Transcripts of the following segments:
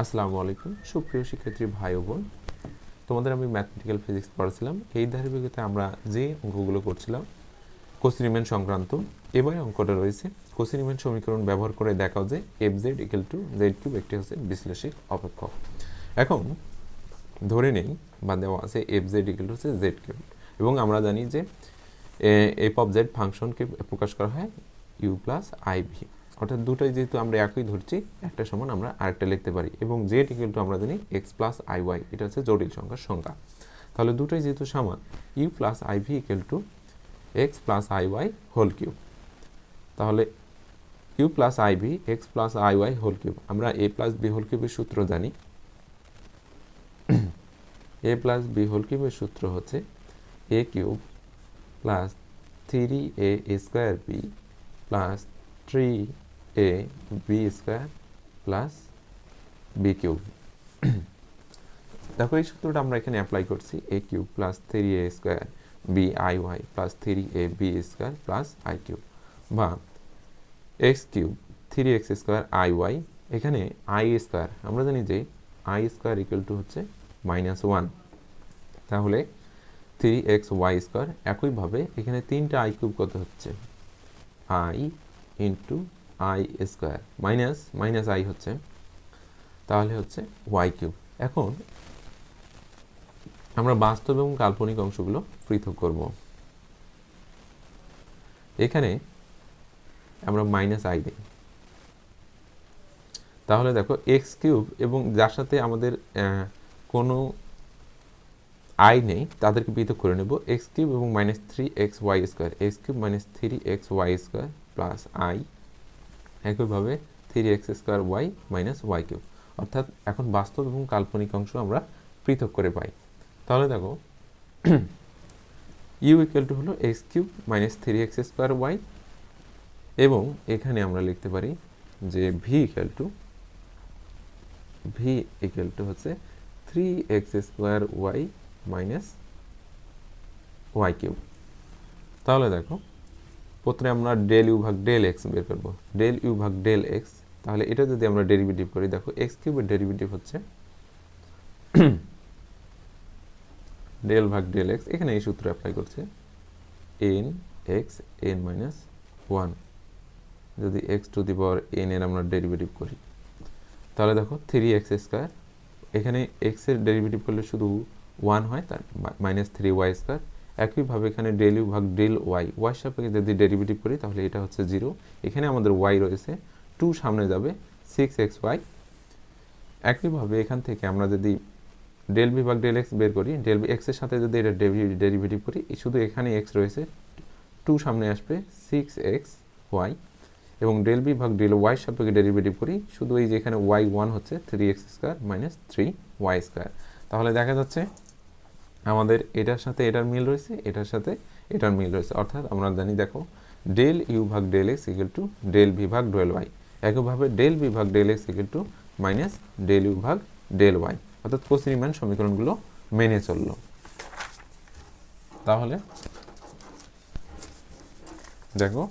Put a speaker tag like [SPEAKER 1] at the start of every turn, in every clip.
[SPEAKER 1] আসসালামু আলাইকুম। সুপ্রিয় শিক্ষার্থী ভাই ও বোন, তোমাদের আমি ম্যাথমেটিক্যাল ফিজিক্স পড়াছিলাম। এই ধারাবাহিকতায় আমরা যে অঙ্কগুলো করছিলাম কোসিনিমেন সংক্রান্ত এবারে অঙ্কটা রয়েছে। কোসিনিমেন সমীকরণ ব্যবহার করে দেখাও যে f z equal to z cube একটি হচ্ছে বিশ্লেষিক অপেক্ষক এখন ধরে নেই বা দেওয়া আছে এফ জেড ইকুয়াল টু হচ্ছে জেড কিউব এবং আমরা জানি যে এফ অফ জেড ফাংশনকে প্রকাশ করা হয় ইউ প্লাস আই ভি অর্থাৎ দুটোই যেহেতু আমরা একই ধরছি, একটা সমান আমরা আরেকটা লিখতে পারি এবং জেড ইকুয়াল টু আমরা জানি এক্স প্লাস আই ওয়াই এটা হচ্ছে জটিল সংখ্যার সংখ্যা তাহলে দুটোই যেহেতু সমান u plus i v equal to x plus i y whole cube তাহলে u plus i v x plus i y whole cube আমরা এ প্লাস বি হোল কিউবের সূত্র জানি। এ প্লাস বি হোল কিউবের সূত্র হচ্ছে a cube plus three a square b plus three a b square plus b cube দেখো, এই সূত্রটা আমরা এখানে অ্যাপ্লাই করছি a cube plus three a square b i y plus three a b square plus i cube বা x cube three x square i y এখানে I square আমরা জানি যে আই স্কোয়ার ইকুয়াল টু হচ্ছে minus one তাহলে three x Y square একইভাবে এখানে তিনটা আই কিউব কত হচ্ছে? I into i square minus minus i হচ্ছে, তাহলে হচ্ছে ওয়াই কিউব এখন আমরা বাস্তব এবং কাল্পনিক অংশগুলো পৃথক করব। এখানে আমরা মাইনাস আই দিই। তাহলে দেখো এক্স কিউব এবং যার সাথে আমাদের কোনো আই নেই, তাদেরকে পৃথক করে নেব। এক্স কিউব এবং minus three x y square x cube minus three x y square plus i একইভাবে three x square y minus y cube অর্থাৎ এখন বাস্তব এবং কাল্পনিক অংশ আমরা পৃথক করে পাই। তাহলে দেখো ইউ ইকুয়াল টু হলো x cube minus three x square y এবং এখানে আমরা লিখতে পারি যে v equal to v equal to হচ্ছে three x square y minus y cube তাহলে দেখো প্রথমে আমরা ডেল ইউ ভাগ ডেল এক্স বের করব। ডেল ইউ ভাগ ডেল এক্স তাহলে এটা যদি আমরা ডেরিভেটিভ করি, দেখো এক্স কিউবের ডেরিভেটিভ হচ্ছে ডেল ভাগ ডেল এক্স এখানে এই সূত্র অ্যাপ্লাই করছে। N x n minus one যদি x to the power n এর আমরা ডেরিভেটিভ করি, তাহলে দেখো থ্রি এক্স স্কোয়ার এখানে এক্সের ডেরিভেটিভ করলে শুধু ওয়ান হয়, তার মাইনাস থ্রি ওয়াই স্কোয়ার একইভাবে এখানে ডেল ইউ ভাগ ডেল ওয়াই ওয়াই সাপেক্ষে যদি ডেরিভেটিভ করি, তাহলে এটা হচ্ছে জিরো এখানে আমাদের ওয়াই রয়েছে। টু সামনে যাবে সিক্স এক্স ওয়াই একইভাবে এখান থেকে আমরা যদি ডেল বি ভাগ ডেল এক্স বের করি ডেল বি এক্সের সাথে যদি এটা ডেরিভেটিভ করি শুধু এখানে এক্স রয়েছে। টু সামনে আসবে সিক্স এক্স ওয়াই এবং ডেল বি ভাগ ডেল ওয়াই সাপেক্ষে ডেরিভেটিভ করি, শুধু এই যে এখানে ওয়াই ওয়ান হচ্ছে three x square minus three y square তাহলে দেখা যাচ্ছে আমাদের এটার সাথে এটার মিল রয়েছে, এটার সাথে এটার মিল রয়েছে। অর্থাৎ আমরা জানি, দেখো ডেল ইউ ভাগ del x equal to del v ভাগ ডেল ওয়াই একইভাবে ডেল ভি ভাগ del x equal to minus del u ভাগ ডেল ওয়াই অর্থাৎ কোসিনিমান সমীকরণগুলো মেনে চলল। তাহলে, দেখো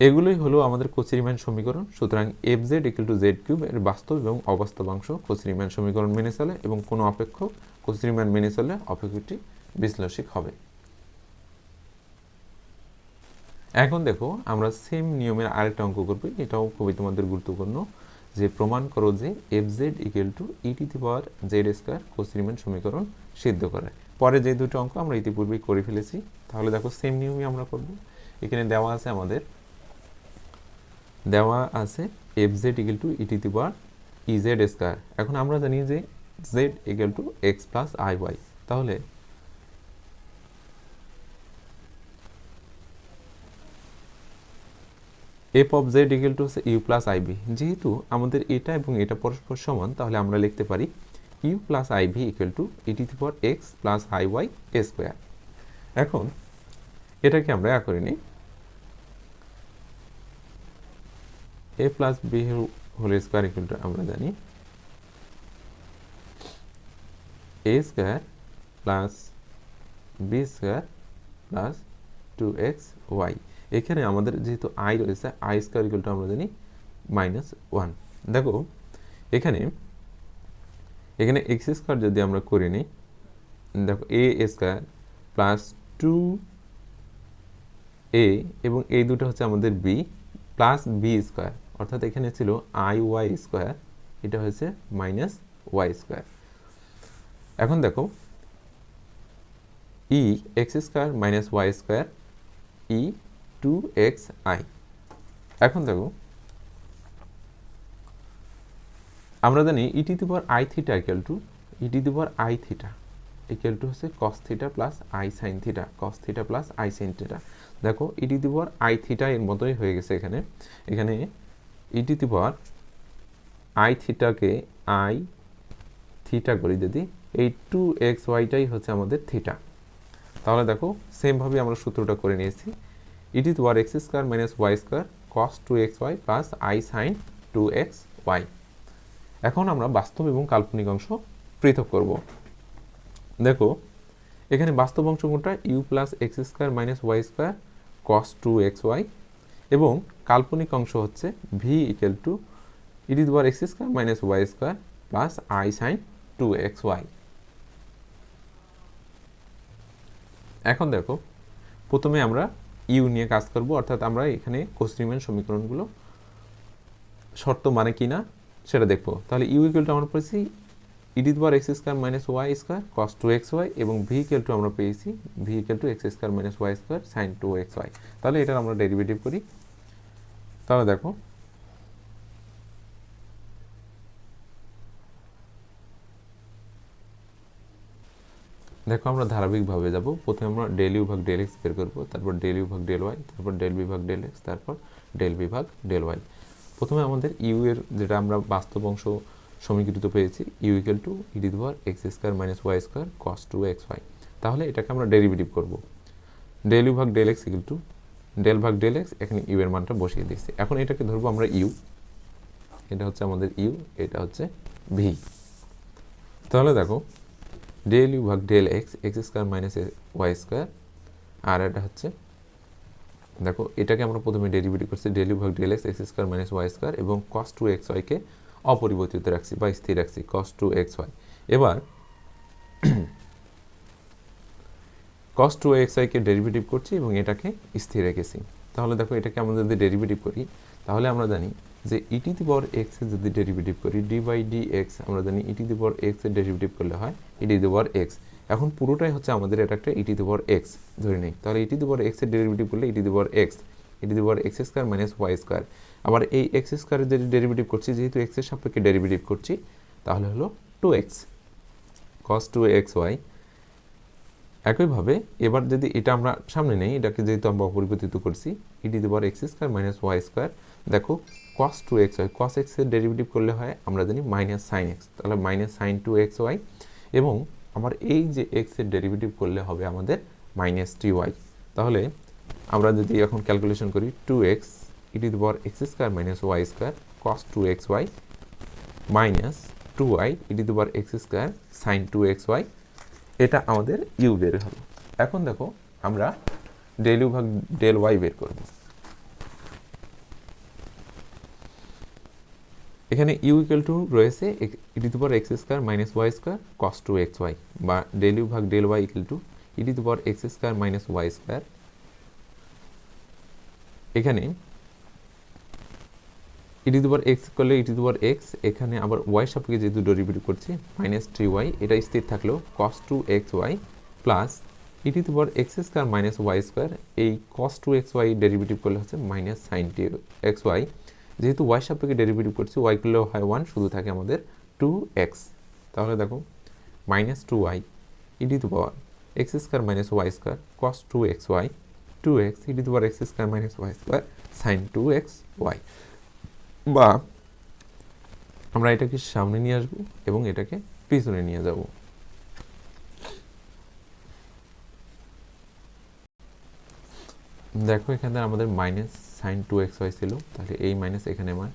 [SPEAKER 1] এগুলোই হলো আমাদের কোসিরিম্যান সমীকরণ। সুতরাং f z equal to z cube এর বাস্তব এবং অবাস্তবাংশ কোসিরিম্যান সমীকরণ মেনে চলে এবং কোনো অপেক্ষক কোসিরিম্যান মেনে চলে অপেক্ষকটি বিশ্লেষিক হবে। এখন দেখো, আমরা সেম নিয়মের আরেকটা অঙ্ক করব। এটাও খুবই তোমাদের গুরুত্বপূর্ণ যে প্রমাণ করো যে F Z equal to e to the power Z square Cauchy Riemann সমীকরণ সিদ্ধ করে। পরে যে দুটো অঙ্ক আমরা ইতিপূর্বেই করে ফেলেছি, তাহলে দেখো সেম নিয়মই আমরা করব। এখানে দেওয়া আছে আমাদের দেওয়া আছে F Z equal to e to the power E Z square এখন আমরা জানি যে z equal to x plus i y তাহলে f of z equal to হচ্ছে ইউ প্লাস আইবি যেহেতু আমাদের এটা এবং এটা পরস্পর সমান, তাহলে আমরা লিখতে পারি u plus i v equal to e to power x plus i y square এখন এটাকে আমরা করে নিই। A plus b whole square equal to আমরা জানি a square plus b square plus two x y এখানে আমাদের যেহেতু আই রয়েছে আই স্কোয়ার ইকুয়াল টু আমরা জানি মাইনাস ওয়ান দেখো, এখানে এখানে এক্স স্কোয়ার যদি আমরা করে নিই, দেখো a square plus two a এবং এই দুটো হচ্ছে আমাদের বি প্লাস বি স্কোয়ার অর্থাৎ এখানে ছিল আই ওয়াই স্কোয়ার এটা হয়েছে মাইনাস ওয়াই স্কোয়ার এখন দেখো e x square minus y square e two x i এখন দেখো, আমরা জানি e to to power i theta equal to e to to power i theta equal to হচ্ছে cos theta plus i sine theta cos theta plus i sine theta দেখো e to two I theta এর মতোই হয়ে গেছে এখানে। এখানে e to to power i থিটাকে I theta করি যদি এই টু এক্স ওয়াইটাই হচ্ছে আমাদের থিটা তাহলে দেখো সেমভাবে আমরা সূত্রটা করে নিয়েছি। E to to R x square minus y square cos two x y plus i sine two x y এখন আমরা বাস্তব এবং কাল্পনিক অংশ পৃথক করব। দেখো, এখানে বাস্তব অংশ কোনটা u plus x square minus y square cos two x y এবং কাল্পনিক অংশ হচ্ছে v equal to e to to R x square minus y square plus i sine two x y এখন দেখো, প্রথমে আমরা ইউ নিয়ে কাজ করব, অর্থাৎ আমরা এখানে কোস্ট্রিমেন সমীকরণগুলো শর্ত মানে কি না সেটা দেখব। তাহলে ইউ ইকুয়াল টু আমরা ইডি বার x square minus y square cos two x y এবং ভি ইকুয়াল টু আমরা পেয়েছি v equal to x square minus y square sine two x y তাহলে এটার আমরা ডেরিভেটিভ করি। তাহলে দেখো দেখো আমরা ধারাবাহিকভাবে যাব। প্রথমে আমরা ডেল ইউ ভাগ ডেল এক্স বের করব, তারপর ডেল ইউ ভাগ ডেল ওয়াই তারপর ডেল বি ভাগ ডেল এক্স তারপর ডেল বি ভাগ ডেল ওয়াই প্রথমে আমাদের ইউ এর যেটা আমরা বাস্তব অংশ সমীকৃত পেয়েছি u equal to e to দেওয়ার x square minus y square cos two x y তাহলে এটাকে আমরা ডেরিভেটিভ করব। ডেল ইউ ভাগ del x equal to del ভাগ ডেল এক্স এখানে ইউ এর মানটা বসিয়ে দিচ্ছি এখন এটাকে ধরবো আমরা ইউ এটা হচ্ছে আমাদের ইউ এটা হচ্ছে ভি তাহলে দেখো ডেল ইউ ভাগ del x x square minus y square আর এটা হচ্ছে, দেখো, এটাকে আমরা প্রথমে ডেরিভেটিভ করছি ডেল ইউ ভাগ del x x square minus y square এবং কস টু এক্স ওয়াইকে অপরিবর্তিত রাখছি বা স্থির রাখছি কস টু এক্স ওয়াই এবার কস টু এক্স ওয়াইকে ডেরিভেটিভ করছি এবং এটাকে স্থির রেখেছি। তাহলে দেখো এটাকে আমরা যদি ডেরিভেটিভ করি, তাহলে আমরা জানি যে ইটি দি পাওয়ার এক্সের যদি ডেরিভেটিভ করি ডি বাই ডি এক্স আমরা জানি ইটি দি পাওয়ার এক্সের ডেরিভেটিভ করলে হয় ইটি দি পাওয়ার এক্স এখন পুরোটাই হচ্ছে আমাদের এটা একটা ইটি দি পাওয়ার এক্স ধরে নেই। তাহলে ইটি দি পাওয়ার এক্সের ডেরিভেটিভ করলে e to the power x e to the power x square minus y square আবার এই এক্স স্কোয়ারের যদি ডেরিভেটিভ করছি, যেহেতু এক্সের সাপেক্ষে ডেরিভেটিভ করছি, তাহলে হলো two x cos two x y একইভাবে এবার যদি এটা আমরা সামনে নেই, এটাকে যেহেতু আমরা অপরিবর্তিত করছি e to the power x square minus y square দেখো cos two x y cos এক্সের ডেরিভেটিভ করলে হয়, আমরা জানি মাইনাস সাইন এক্স তাহলে minus sine two x y এবং আমার এই যে এক্সের ডেরিভেটিভ করলে হবে আমাদের মাইনাস টি ওয়াই তাহলে আমরা যদি এখন ক্যালকুলেশন করি two x e to the power x square minus y square cos two x y minus two y e to the power x square sine two x y এটা আমাদের you বের হলো। এখন দেখো, আমরা ডেল ইউ ভাগ del Y বের করব। এখানে ইউ ইকুয়াল টু রয়েছে e to to power x square minus y square cos two x y বা ডেল ইউ ভাগ del y equal to e to to power x square minus y square এখানে e to power x করলে ইটি power x এখানে আবার Y সাপেক্ষে যেহেতু derivative করছি minus three Y এটা স্থির থাকলেও cos two x y plus e to power x square minus y square এই cos two x y derivative করলে হচ্ছে minus sine two x y যেহেতু ওয়াই সাপেক্ষে ডেরিভেটিভ করছি ওয়াই করলেও হয় ওয়ান শুধু থাকে আমাদের টু এক্স তাহলে দেখো minus two y e to power x square minus y square cos two x y two x e to to power x square minus y square sine two x y বা আমরা এটাকে সামনে নিয়ে আসব এবং এটাকে পিছনে নিয়ে যাব। দেখো এখানে আমাদের minus sine two x y ছিল তাহলে এই মাইনাস এখানে আমার,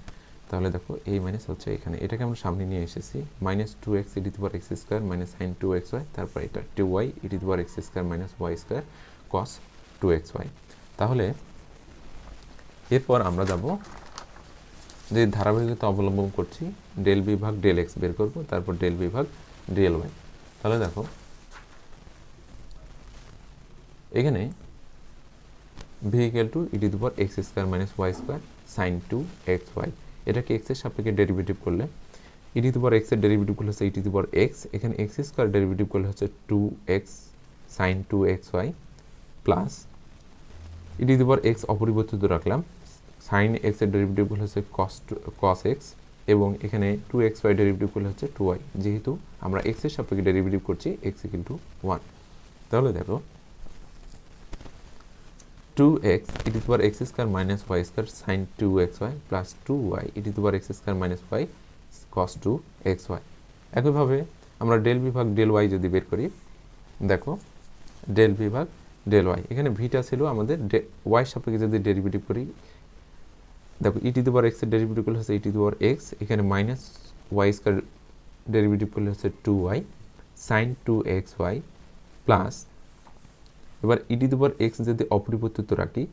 [SPEAKER 1] তাহলে দেখো এই মাইনাস হচ্ছে এখানে। এটাকে আমরা সামনে নিয়ে এসেছি minus two x e to to x square minus sine two x y তারপর এটা two y e to to x square minus y square cos two x y তাহলে এরপর আমরা যাব যে ধারাবাহিকতা অবলম্বন করছি ডেল বি ভাগ ডেল এক্স বের করব, তারপর ডেল বি ভাগ ডেল ওয়াই তাহলে দেখো, এখানে v two e to the power x square minus y square sine two x y এটাকে এক্সের সাপেক্ষে ডেরিভেটিভ করলে? ই টু দি পাওয়ার এক্সের ডেরিভেটিভ করলে হচ্ছে e to the power x এখানে এক্স স্কোয়ার ডেরিভেটিভ করলে হচ্ছে two x sine two x y plus e to x অপরিবর্তিত রাখলাম। সাইন এক্সের ডেরিভেটিভ করলে হচ্ছে কস কস এক্স এবং এখানে টু এক্স ওয়াই ডেরিভেটিভ করলে হচ্ছে টু ওয়াই যেহেতু আমরা এক্সের সাপেক্ষে ডেরিভেটিভ করছি এক্স ইকুয়াল টু ওয়ান তাহলে দেখো two x e to power x square minus y square sine two x y plus two y e to power x square minus y cos two x y একইভাবে আমরা del বিভাগ del Y যদি বের করি, দেখো del বিভাগ del Y এখানে ভিটা ছিল আমাদের ওয়াই সাপেক্ষে যদি ডেরিভেটিভ করি, দেখো ই টু পাওয়ার এক্সের ডেরিভেটিভ করলে হচ্ছে ই টু পাওয়ার এক্স এখানে মাইনাস ওয়াই স্কোয়ার ডেরিভেটিভ করলে হচ্ছে two y sine two x y plus এবার ই টু পাওয়ার এক্স যদি অপরিবর্তিত রাখি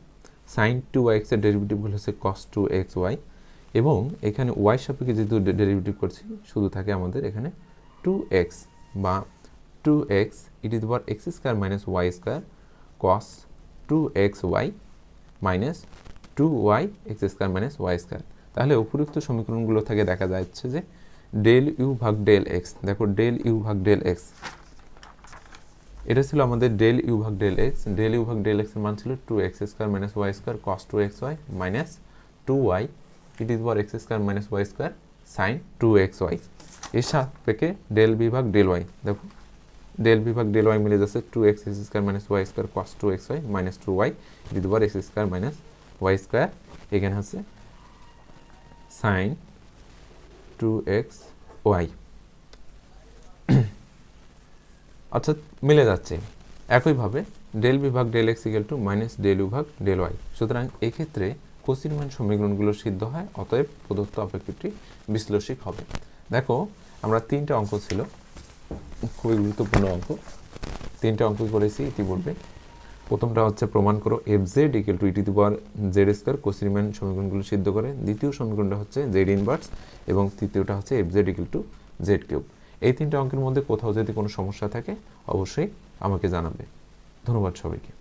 [SPEAKER 1] সাইন টু ওয়াই এক্সের ডেরিভেটিভ হলো হচ্ছে কস টু এক্স ওয়াই এবং এখানে ওয়াই সাপেক্ষে যেহেতু ডেরিভেটিভ করছি, শুধু থাকে আমাদের এখানে টু এক্স বা two x e to power x square minus y square x y minus two y x square minus y square তাহলে উপযুক্ত সমীকরণগুলো থেকে দেখা যাচ্ছে যে ডেল ইউ ভাগ ডেল এক্স দেখো ডেল ইউ ভাগ ডেল এক্স এটা ছিল আমাদের ডেল ইউ ভাগ ডেল এক্স ডেল ইউ ভাগ ডেল এক্সের মান ছিল two x square minus y square cos two x y minus two y it is power x square minus y square sine two x y এর সাপেক্ষে del B ভাগ del y দেখো। Del B ভাগ del y মিলে যাচ্ছে two x x square minus y square cos two x y minus two y power x square minus y square এখানে হচ্ছে sign two x Y অর্থাৎ মিলে যাচ্ছে। একইভাবে ডেল বিভাগ del x equal to minus del বিভাগ del y সুতরাং এক্ষেত্রে কোসিনমান সমীকরণগুলো সিদ্ধ হয়, অতএব প্রদত্ত অপেক্ষকটি বিশ্লেষিক হবে। দেখো, আমরা তিনটা অঙ্ক ছিল খুবই গুরুত্বপূর্ণ অঙ্ক। তিনটা অঙ্ক করেছি, ইতিপূর্বে। প্রথমটা হচ্ছে প্রমাণ করো f z equal to e to power z square Cauchy Riemann সমীকরণগুলো সিদ্ধ করে। দ্বিতীয় সমীকরণটা হচ্ছে জেড ইনভার্স এবং তৃতীয়টা হচ্ছে f z equal to z cube এই তিনটা অঙ্কের মধ্যে কোথাও যদি কোনো সমস্যা থাকে, অবশ্যই আমাকে জানাবে। ধন্যবাদ সবাইকে।